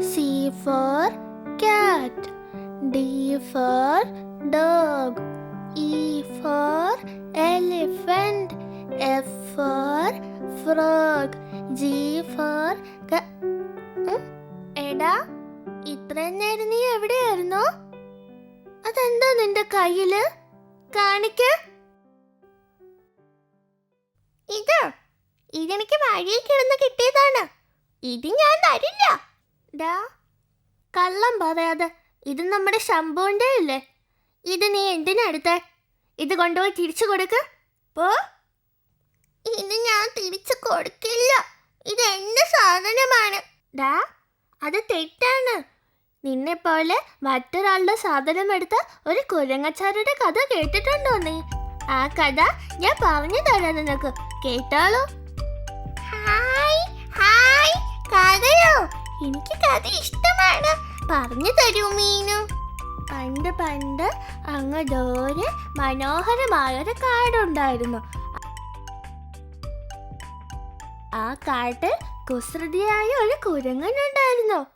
C for cat. D for dog. E for elephant. F for frog. G for എടാ ഇത്ര നേരം നീ എവിടെയായിരുന്നു അതെന്താ നിന്റെ കയ്യിൽ കാണിക്ക ഇത് ഇതെനിക്ക് വഴിയിൽ കിടന്ന് കിട്ടിയതാണ് ഇത് ഞാൻ തരില്ല ഡാ കള്ളം പറയാതെ ഇത് നമ്മുടെ ശംഭുവിന്റെ അല്ലേ? ഇത് നീ എന്തിനടുത്ത് ഇത് കൊണ്ടുപോയി തിരിച്ചു കൊടുക്ക്. പോ. ഇത് ഞാൻ തിരിച്ചു കൊടുക്കില്ല. ഇത് എന്റെ സാധനമാണ്. ഡാ അത് തെറ്റാണ്. നിന്നെ പോലെ മറ്റൊരാളുടെ സാധനം എടുത്ത ഒരു കുരങ്ങച്ചാരുടെ കഥ കേട്ടിട്ടുണ്ടോ നീ? ആ കഥ ഞാൻ പറഞ്ഞു തരാം നിനക്ക്. കേട്ടാളോ ഹായ് ഹായ് കഥയോ? എനിക്ക് കഥ ഇഷ്ടമാണ്. പറഞ്ഞു തരൂ മീനു. പണ്ട് പണ്ട് അങ്ങ് ദൂരെ മനോഹരമായൊരു കാടുണ്ടായിരുന്നു. ആ കാട്ടിൽ കുസൃതിയായ ഒരു കുരങ്ങനുണ്ടായിരുന്നു.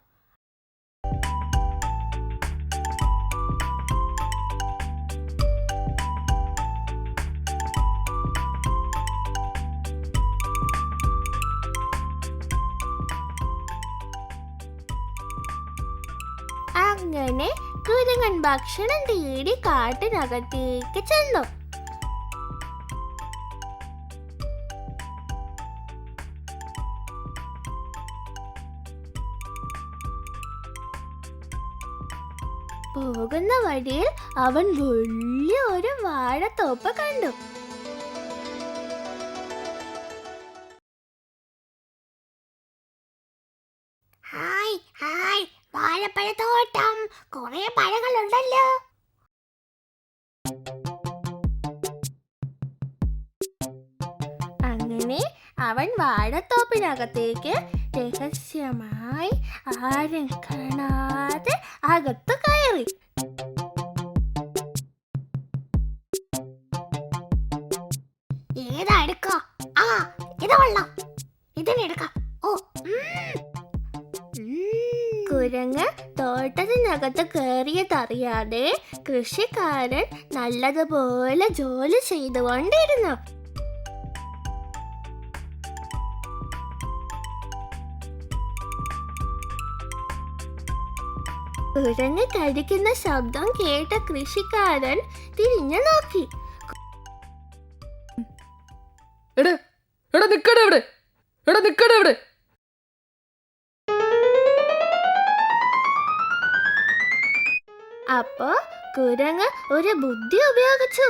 അങ്ങനെ കുരങ്ങൻ ഭക്ഷണം തേടി കാട്ടിനകത്തേക്ക് ചെന്നു. പോകുന്ന വഴിയിൽ അവൻ വലിയ ഒരു വാഴത്തോപ്പ് കണ്ടു. വാഴപ്പഴത്തോട്ടം കുറെ പഴങ്ങളുണ്ടല്ലോ. അങ്ങനെ അവൻ വാഴത്തോപ്പിനകത്തേക്ക് രഹസ്യമായി ആരും കാണാതെ അകത്ത് കയറി. ഏതാ എടുക്ക? ആ ഇത് കൊള്ളാം. ഇതിനെടുക്കാം. ഓ കുരങ്ങ് തോട്ടത്തിനകത്ത് കയറിയതറിയാതെ കൃഷിക്കാരൻ നല്ലതുപോലെ ജോലി ചെയ്തുകൊണ്ടിരുന്നു. കുഴഞ്ഞു കഴിക്കുന്ന ശബ്ദം കേട്ട കൃഷിക്കാരൻ തിരിഞ്ഞു നോക്കി. എടാ എടാ നിക്കടാ ഇവിടെ എടാ നിക്കടാ ഇവിടെ അപ്പോ കുരങ്ങ് ഒരു ബുദ്ധി ഉപയോഗിച്ചു.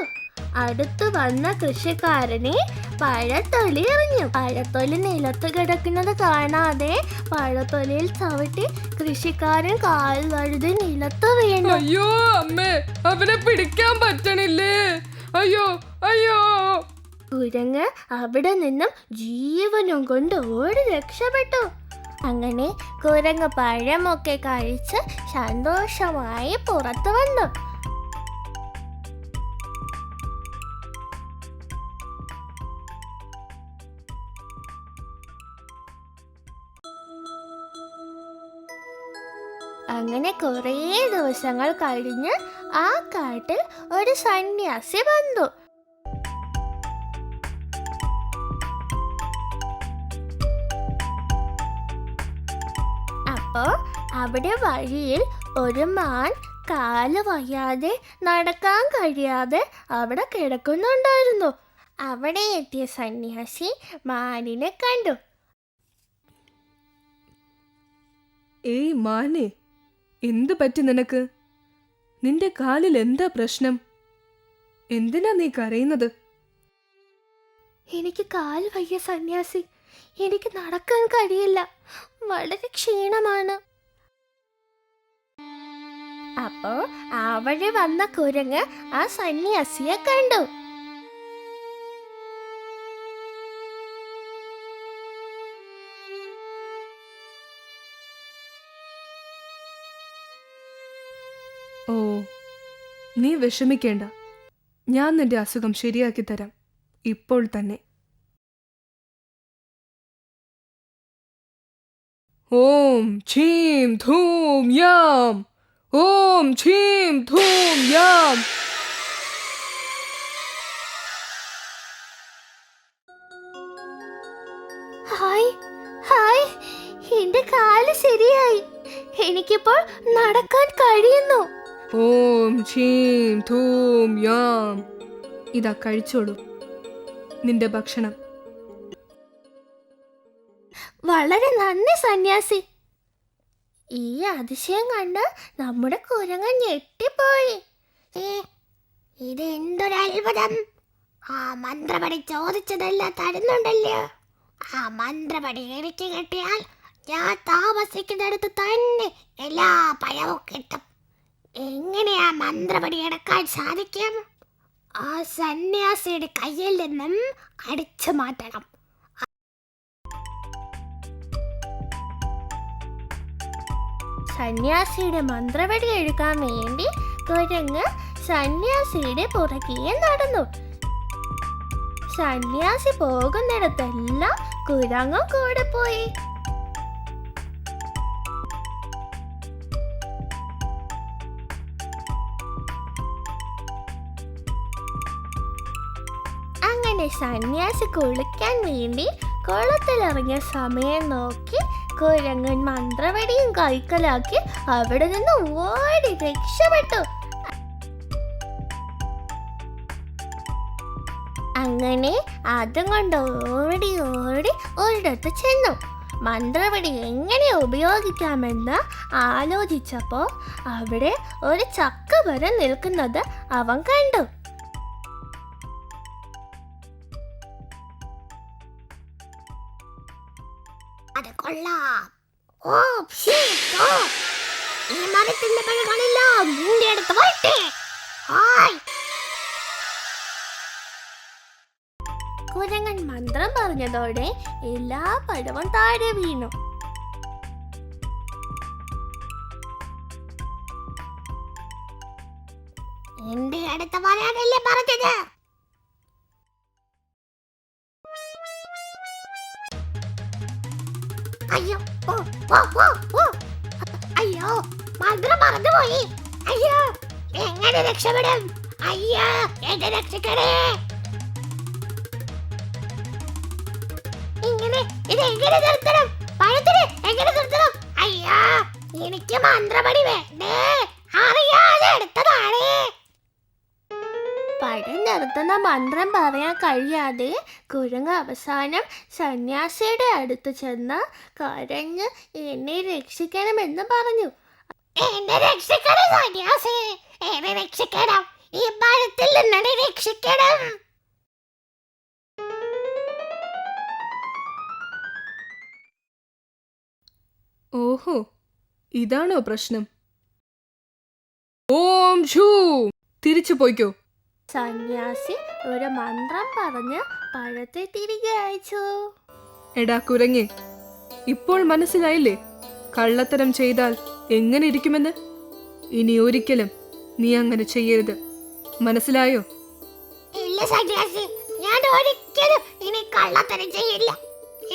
അടുത്തു വന്ന കൃഷിക്കാരനെ പഴത്തൊലി എറിഞ്ഞു. പഴത്തൊലി നിലത്ത് കിടക്കുന്നത് കാണാതെ പഴത്തൊലിയിൽ ചവിട്ടി കൃഷിക്കാരൻ കാൽ വഴുതി നിലത്ത് വീണു. അയ്യോ അമ്മേ അവനെ പിടിക്കാൻ പറ്റണില്ലേ? അയ്യോ അയ്യോ. കുരങ്ങ് അവിടെ നിന്നും ജീവനും കൊണ്ട് ഓടി രക്ഷപ്പെട്ടു. അങ്ങനെ കുരങ്ങ് പഴമൊക്കെ കഴിച്ച് സന്തോഷമായി പുറത്തു വന്നു. അങ്ങനെ കുറേ ദിവസങ്ങൾ കഴിഞ്ഞ് ആ കാട്ടിൽ ഒരു സന്യാസി വന്നു. അപ്പോ അവിടെ വഴിയിൽ ഒരു മാൻ കാൽ വയ്യാതെ നടക്കാൻ കഴിയാതെ അവിടെ കിടക്കുന്നുണ്ടായിരുന്നു. അവിടെ എത്തിയ സന്യാസി മാനിനെ കണ്ടു. ഏയ് മാനെ എന്തു പറ്റി നിനക്ക്? നിന്റെ കാലിൽ എന്താ പ്രശ്നം? എന്തിനാ നീ കരയുന്നത്? എനിക്ക് കാൽ വയ്യ സന്യാസി. എനിക്ക് നടക്കാൻ കഴിയില്ല. വളരെ ക്ഷീണമാണ്. അപ്പോ വഴി വന്ന കുരങ്ങ് ആ സന്യാസിയെ കണ്ടു. ഓ നീ വിഷമിക്കേണ്ട. ഞാൻ നിന്റെ അസുഖം ശരിയാക്കി തരാം. ഇപ്പോൾ തന്നെ. ഓ ഛീം ധൂം യാം. ഓം ഛീം ധൂം യാം. Hi hi. എന്റെ കാൽ ശരിയായി. എനിക്കിപ്പോൾ നടക്കാൻ കഴിയുന്നു. ഓം ഛീം ധൂം യാം. ഇതാ കഴിച്ചോളൂ. നിന്റെ ഭക്ഷണം. വളരെ നന്ദി സന്യാസി. ഈ അതിശയം കണ്ട് നമ്മുടെ കുരങ്ങൻ ഞെട്ടിപ്പോയി. ഇത് എന്തൊരത്ഭുതം ആ മന്ത്രപടി ചോദിച്ചതെല്ലാം തരുന്നുണ്ടല്ലോ? ആ മന്ത്രപടി എനിക്ക് കിട്ടിയാൽ ഞാൻ താമസിക്കുന്നിടത്ത് തന്നെ എല്ലാ പഴവും കിട്ടും. എങ്ങനെയാ മന്ത്രപടി എടുക്കാൻ സാധിക്കും? ആ സന്യാസിയുടെ കയ്യിൽ നിന്നും അടിച്ചു മാറ്റണം. സന്യാസിയുടെ മന്ത്രവടി എടുക്കാൻ വേണ്ടി കുരങ്ങ് സന്യാസിയുടെ പുറകെ നടന്നു. സന്യാസി പോകുന്നിടത്തെല്ലാം കുരങ്ങും കൂടെ പോയി. അങ്ങനെ സന്യാസി കുളിക്കാൻ വേണ്ടി കുളത്തിലിറങ്ങിയ സമയം നോക്കി കുരങ്ങൻ മന്ത്രവടിയും കൈക്കലാക്കി അവിടെ നിന്ന് ഓടി രക്ഷപ്പെട്ടു. അങ്ങനെ അതും കൊണ്ട് ഓടി ഓടി ഒരിടത്ത് ചെന്നു. മന്ത്രവടി എങ്ങനെ ഉപയോഗിക്കാമെന്ന് ആലോചിച്ചപ്പോൾ അവിടെ ഒരു ചക്ക വരെ നിൽക്കുന്നത് അവൻ കണ്ടു. കൊള്ളാം ഓ ഓ ഈ മരത്തിന്റെ പഴകളെല്ലാം നിന്റെ അടുത്ത് വരട്ടെ. ഹായ്. കുരങ്ങൻ മന്ത്രം പറഞ്ഞതോടെ എല്ലാ പഴവും താഴെ വീണു. എന്റെ അടുത്ത് വരാനല്ലേ പറഞ്ഞത്? ഓ ഓ ഓ അയ്യോ മന്ത്രം മറന്നുപോയി. അയ്യോ എങ്ങനെ രക്ഷപ്പെടും? അയ്യോ എന്നെ രക്ഷിക്കണേ. ഇങ്ങനെ ഇത് എങ്ങനെ നിർത്തണം? പഴത്തിന് എങ്ങനെ നിർത്തണം? അയ്യോ എനിക്ക് മന്ത്രപടി വേണ്ടേ. പഴം മന്ത്രം പറയാൻ കഴിയാതെ കുരങ്ങ് അവസാനം സന്യാസിയുടെ അടുത്ത് ചെന്ന് കരഞ്ഞ് എന്നെ രക്ഷിക്കണമെന്ന് പറഞ്ഞു. എന്നെ രക്ഷിക്കണം സന്യാസി എന്നെ രക്ഷിക്കണം. ഈ പഴത്തിൽ നിന്നെ രക്ഷിക്കണം. ഓഹോ ഇതാണോ പ്രശ്നം? ഓം ഷൂ തിരിച്ചു പോയിക്കോ. സന്യാസി ഒരു മന്ത്രം പറഞ്ഞ് പഴത്തെ തിരികെ അയച്ചു എടാ കുരങ്ങി ഇപ്പോൾ മനസ്സിലായില്ലേ? കള്ളത്തരം ചെയ്താൽ എങ്ങനെ ഇരിക്കുമെന്ന്? ഇനി ഒരിക്കലും നീ അങ്ങനെ ചെയ്യരുത്. മനസ്സിലായോ? ഇല്ല സന്യാസി ഞാൻ ഒരിക്കലും ഇനി കള്ളത്തരം ചെയ്യില്ല.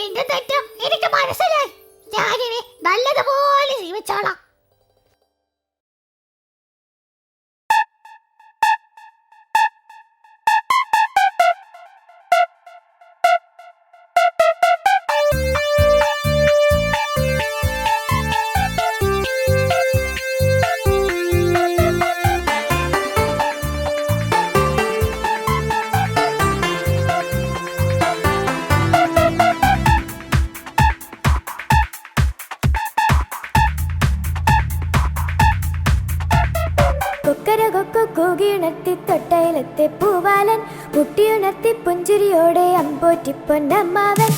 എന്റെ തെറ്റ് എനിക്ക് മനസ്സിലായി. ഞാനിനി നല്ലതുപോലെ ജീവിച്ചോളാം. போட்டி பொன்னம்மாவன்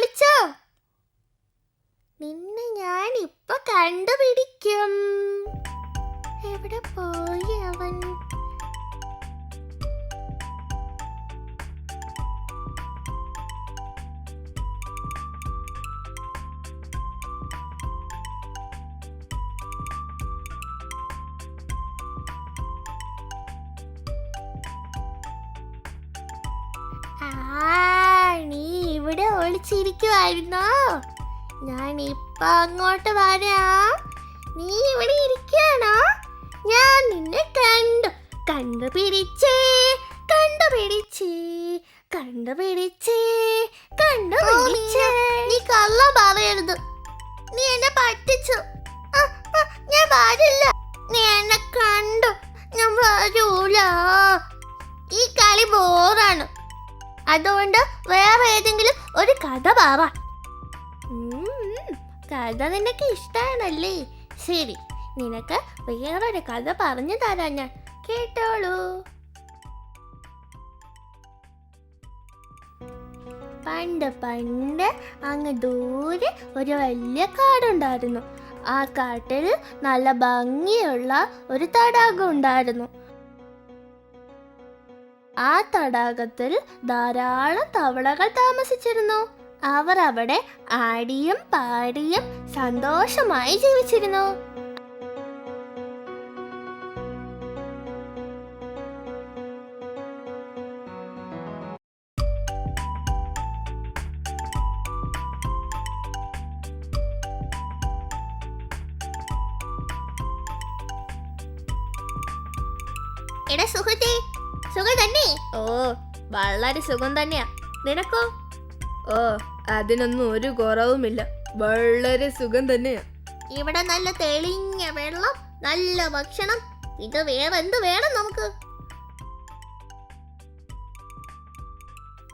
കളിച്ചോ? നിന്നെ ഞാൻ ഇപ്പൊ കണ്ടുപിടിക്കും. എവിടെ പോയി അവൻ? ഇവിടെ ഒളിച്ചിരിക്കുവായിരുന്നോ ഞാൻ ഇപ്പൊ അങ്ങോട്ട് വരാ. നീ ഇവിടെ ഇരിക്കാണോ ഞാൻ നിന്നെ കണ്ടു. കണ്ടുപിടിച്ചേ കണ്ടുപിടിച്ചേ കണ്ടുപിടിച്ചേ കണ്ടുപിടിച്ചേ. നീ കള്ള പറയരുത്. നീ എന്നെ പറ്റിച്ചു. ഞാൻ വരില്ല. നീ എന്നെ കണ്ടു. ഞാൻ വരൂല. ഈ കളി ബോറാണ് അതുകൊണ്ട് വേറെ ഏതെങ്കിലും ഒരു കഥ പാവാം. കഥ നിനക്ക് ഇഷ്ടമാണല്ലേ ശരി നിനക്ക് ഒരു കഥ പറഞ്ഞു തരാം ഞാൻ. കേട്ടോളൂ. പണ്ട് പണ്ട് അങ്ങ് ദൂരെ ഒരു വലിയ കാടുണ്ടായിരുന്നു. ആ കാട്ടിൽ നല്ല ഭംഗിയുള്ള ഒരു തടാകം ഉണ്ടായിരുന്നു. ആ തടാകത്തിൽ ധാരാളം തവളകൾ താമസിച്ചിരുന്നു. അവർ അവിടെ ആടിയും പാടിയും സന്തോഷമായി ജീവിച്ചിരുന്നു. ഓ വളരെ സുഖം തന്നെയാ. നിനക്കോ? ഓ അതിനൊന്നും ഒരു കുറവുമില്ല. വളരെ സുഖം തന്നെയാ. ഇവിടെ നല്ല തെളിഞ്ഞ വെള്ളം നല്ല ഭക്ഷണം. ഇത് വേറെ എന്ത് വേണം നമുക്ക്?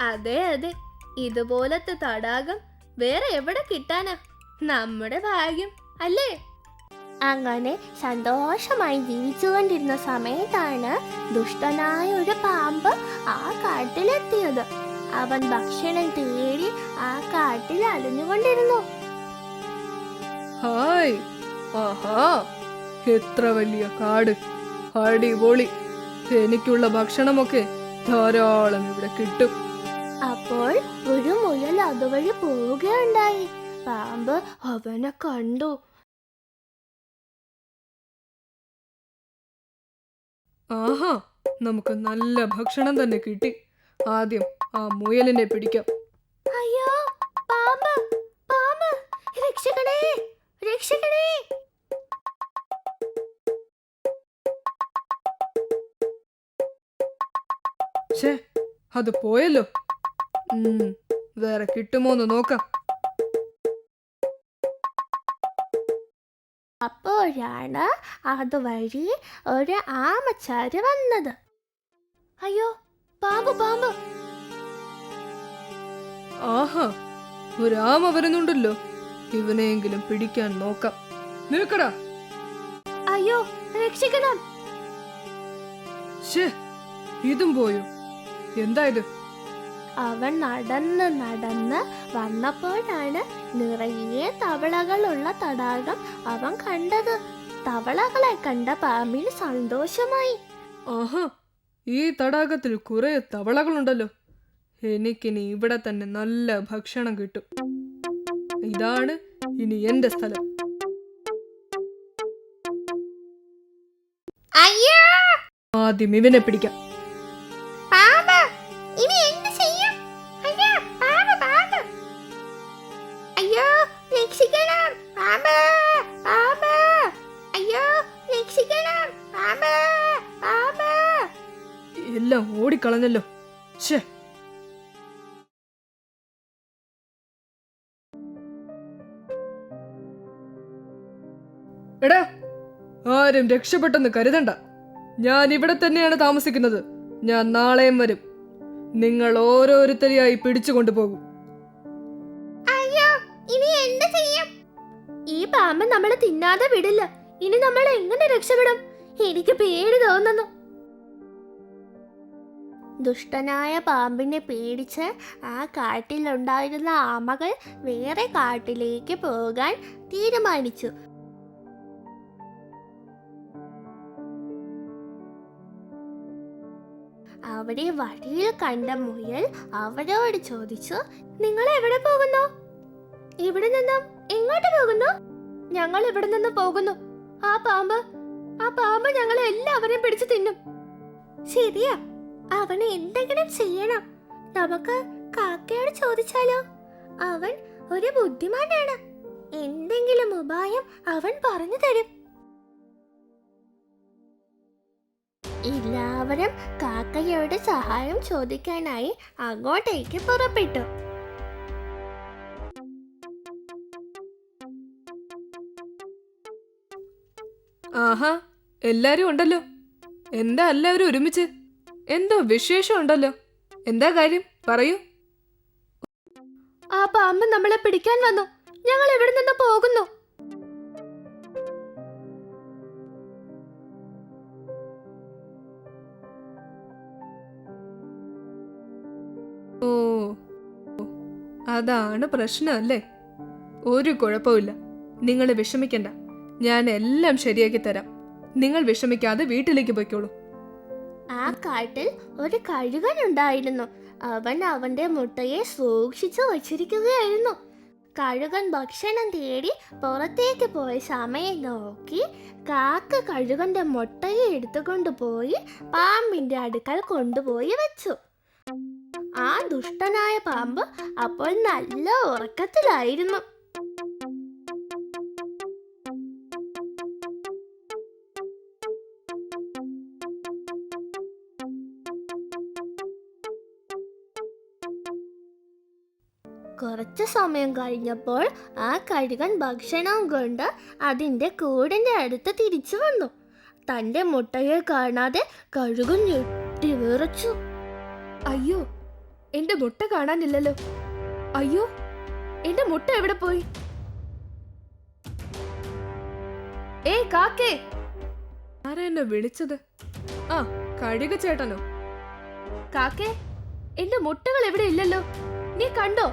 അതെ അതെ. ഇതുപോലത്തെ തടാകം വേറെ എവിടെ കിട്ടാനാ? നമ്മുടെ ഭാഗ്യം അല്ലേ? അങ്ങനെ സന്തോഷമായി ജീവിച്ചുകൊണ്ടിരുന്ന സമയത്താണ് ദുഷ്ടനായ ഒരു പാമ്പ് ആ കാട്ടിലെത്തിയത്. അവൻ ഭക്ഷണം തേടി ആ കാട്ടിൽ അലഞ്ഞുകൊണ്ടിരുന്നു. ഹായ്. ആഹാ. എത്ര വലിയ കാട്. അടിപൊളി. എനിക്കുള്ള ഭക്ഷണമൊക്കെ ധാരാളം ഇവിടെ കിട്ടും. അപ്പോൾ ഒരു മുയൽ അതുവഴി പോവുകയുണ്ടായി. പാമ്പ് അവനെ കണ്ടു. ആഹാ നമുക്ക് നല്ല ഭക്ഷണം തന്നെ കിട്ടി. ആദ്യം ആ മുയലിനെ പിടിക്കാം. അയ്യോ പാമ്പ് പാമ്പ് രക്ഷിക്കണേ രക്ഷിക്കണേ ഛേ അത് പോയല്ലോ. വേറെ കിട്ടുമോന്ന് നോക്കാം. അപ്പോഴാണ് അതുവഴി ഒരു ആമച്ചാര് വന്നത്. അയ്യോ പാമ്പ് പാമ്പ്. ആഹാ ഒരു ആമ വരുന്നുണ്ടല്ലോ. ഇവനെയെങ്കിലും പിടിക്കാൻ നോക്കാം. നിൽക്കടാ. അയ്യോ രക്ഷിക്കണം. ഇതും പോയോ? എന്താ ഇത്? അവൻ നടന്ന് നടന്ന് വന്നപ്പോഴാണ് നിറയെ തവളകളുള്ള തടാകം അവൻ കണ്ടത്. തവളകളെ കണ്ട പാമ്പിന് സന്തോഷമായി. ആഹാ ഈ തടാകത്തിൽ കുറെ തവളകളുണ്ടല്ലോ. എനിക്കിനി ഇവിടെ തന്നെ നല്ല ഭക്ഷണം കിട്ടും. ഇതാണ് ഇനി എന്റെ സ്ഥലം. ആദ്യം ഇവനെ പിടിക്കാം. ഓടിക്കളഞ്ഞല്ലോ ഷേ എടാ ആരും രക്ഷപ്പെട്ടെന്ന് കരുതണ്ട. ഞാൻ ഇവിടെ തന്നെയാണ് താമസിക്കുന്നത്. ഞാൻ നാളെയും വരും. നിങ്ങൾ ഓരോരുത്തരെയായി പിടിച്ചു കൊണ്ടുപോകും. അയ്യോ ഇനി ചെയ്യും? ഈ പാമ്പ് നമ്മളെ തിന്നാതെ വിടില്ല. ഇനി നമ്മൾ എങ്ങനെ രക്ഷപ്പെടും? എനിക്ക് പേടി തോന്നുന്നു. ദുഷ്ടനായ പാമ്പിനെ പേടിച്ച് ആ കാട്ടിലുണ്ടായിരുന്ന ആമകൾ വേറെ കാട്ടിലേക്ക് പോകാൻ തീരുമാനിച്ചു. അവിടെ വഴിയിൽ കണ്ട മുയൽ അവരോട് ചോദിച്ചു നിങ്ങൾ എവിടെ പോകുന്നു? ഇവിടെ നിന്നും എങ്ങോട്ട് പോകുന്നു? ഞങ്ങൾ ഇവിടെ നിന്ന് പോകുന്നു. ആ പാമ്പ് ആ പാമ്പ് ഞങ്ങളെ എല്ലാവരെയും പിടിച്ചു തിന്നും. ശരിയാ. അവന് എന്തെങ്കിലും ചെയ്യണം. നമുക്ക് കാക്കയോട് ചോദിച്ചാലോ? അവൻ ഒരു ബുദ്ധിമാനാണ്. എന്തെങ്കിലും ഉപായം അവൻ പറഞ്ഞു തരും. എല്ലാവരും കാക്കയോട് സഹായം ചോദിക്കാനായി അങ്ങോട്ടേക്ക് പുറപ്പെട്ടു. ആഹാ എല്ലാരും ഉണ്ടല്ലോ. എന്താ എല്ലാവരും ഒരുമിച്ച്? എന്തോ വിശേഷം ഉണ്ടല്ലോ എന്താ കാര്യം? പറയൂ. ആ പാമ്പ് നമ്മളെ പിടിക്കാൻ വന്നു. ഞങ്ങൾ എവിടെ നിന്ന് പോകുന്നു? ഓ അതാണ് പ്രശ്നം അല്ലേ ഒരു കുഴപ്പമില്ല നിങ്ങൾ വിഷമിക്കണ്ട. ഞാൻ എല്ലാം ശരിയാക്കി തരാം. നിങ്ങൾ വിഷമിക്കാതെ വീട്ടിലേക്ക് പോയിക്കോളൂ. ആ കാട്ടിൽ ഒരു കഴുകൻ ഉണ്ടായിരുന്നു. അവൻ അവന്റെ മുട്ടയെ സൂക്ഷിച്ചു വച്ചിരിക്കുകയായിരുന്നു. കഴുകൻ ഭക്ഷണം തേടി പുറത്തേക്ക് പോയ സമയം നോക്കി കാക്ക കഴുകന്റെ മുട്ടയെ എടുത്തുകൊണ്ട് പോയി പാമ്പിന്റെ അടുക്കൽ കൊണ്ടുപോയി വെച്ചു. ആ ദുഷ്ടനായ പാമ്പ് അപ്പോൾ നല്ല ഉറക്കത്തിലായിരുന്നു. കുറച്ച് സമയം കഴിഞ്ഞപ്പോൾ ആ കഴുകൻ ഭക്ഷണം കൊണ്ട് അതിന്റെ കൂടിന്റെ അടുത്ത് തിരിച്ചു വന്നു. തന്റെ മുട്ടയെ കാണാതെ കഴുകൻ ഞെട്ടി വിറച്ചു. അയ്യോ എന്റെ മുട്ട കാണാനില്ലല്ലോ. അയ്യോ എന്റെ മുട്ട എവിടെ പോയി? ഏ കാക്കേ. ആരാ എന്നെ വിളിച്ചത്? ആ കഴുക ചേട്ടനോ? കാക്കേ എന്റെ മുട്ടകൾ എവിടെ ഇല്ലല്ലോ? നീ കണ്ടോ?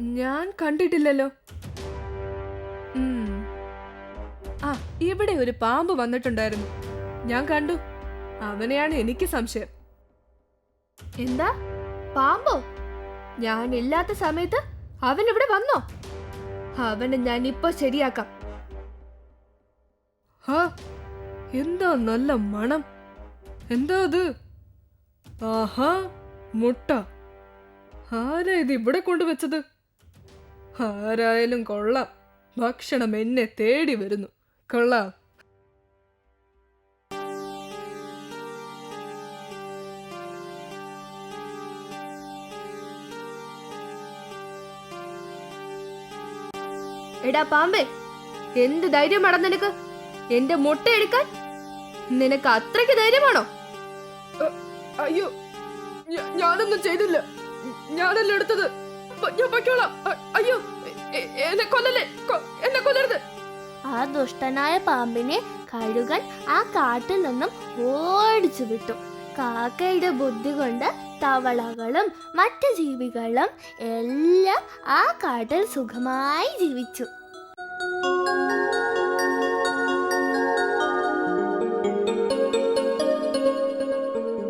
ഞാൻ കണ്ടിട്ടില്ലല്ലോ. ആ ഇവിടെ ഒരു പാമ്പ് വന്നിട്ടുണ്ടായിരുന്നു. ഞാൻ കണ്ടു. അവനെയാണ് എനിക്ക് സംശയം. എന്താ? പാമ്പോ? ഞാൻ ഇല്ലാത്ത സമയത്ത് അവൻ ഇവിടെ വന്നോ? അവനെ ഞാൻ ഇപ്പൊ ശരിയാക്കാം. ഹാ എന്താ നല്ല മണം. എന്താ അത്? ആഹാ മുട്ട. ആരാ ഇത് ഇവിടെ കൊണ്ടുവച്ചത്? ആരായാലും കൊള്ളാം. ഭക്ഷണം എന്നെ തേടി വരുന്നു. കൊള്ളാം. എടാ പാമ്പേ എന്ത് ധൈര്യമാടാ നിനക്ക്? എന്റെ മുട്ട എടുക്കാൻ? നിനക്ക് അത്രയ്ക്ക് ധൈര്യമാണോ? അയ്യോ ഞാനൊന്നും ചെയ്തില്ല. ഞാനല്ല എടുത്തത്. ഞാൻ അയ്യോ എന്നെ കൊല്ലല്ലേ? എന്നെ കൊല്ലരുത്. ആ ദുഷ്ടനായ പാമ്പിനെ കഴുകൻ ആ കാട്ടിൽ നിന്നും ഓടിച്ചു വിട്ടു. കാക്കയുടെ ബുദ്ധി കൊണ്ട് തവളകളും മറ്റു ജീവികളും എല്ലാം ആ കാട്ടിൽ സുഖമായി ജീവിച്ചു.